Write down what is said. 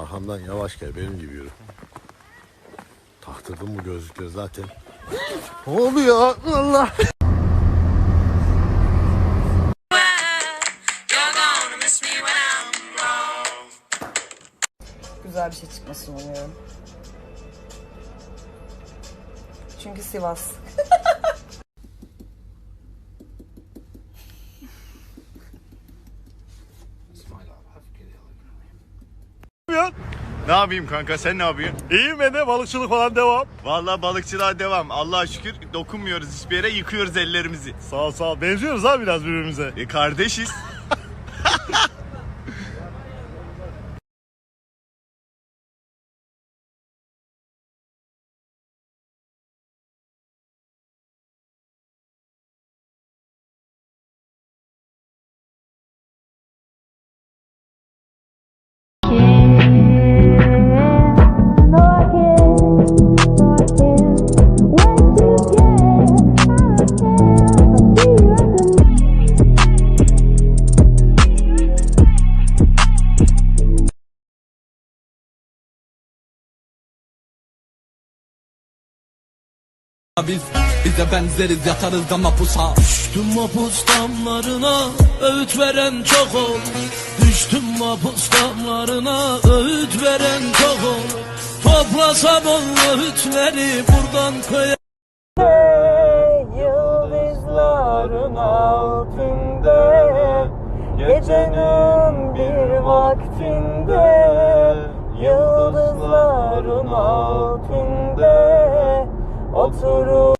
Yoldan yavaş gel benim gibi yürü. Taktırdım bu gözlükleri zaten. ne oluyor? Allah. Güzel bir şey çıkmasını umuyorum. Çünkü Sivas. Ne yapayım kanka sen ne yapıyorsun? İyiyim ben de balıkçılık falan devam. Vallahi balıkçılığa devam. Allah'a şükür dokunmuyoruz hiçbir yere yıkıyoruz ellerimizi. Sağ ol sağ ol. Benziyoruz ha biraz birbirimize. E kardeşiz. Biz bize benzeriz yatarız da mapusa. Düştüm mapus damlarına öğüt veren çok ol. Düştüm mapus damlarına öğüt veren çok ol. Toplasam o öğütleri buradan köye. Yıldızların altında Gecenin bir vaktinde Yıldızların altında So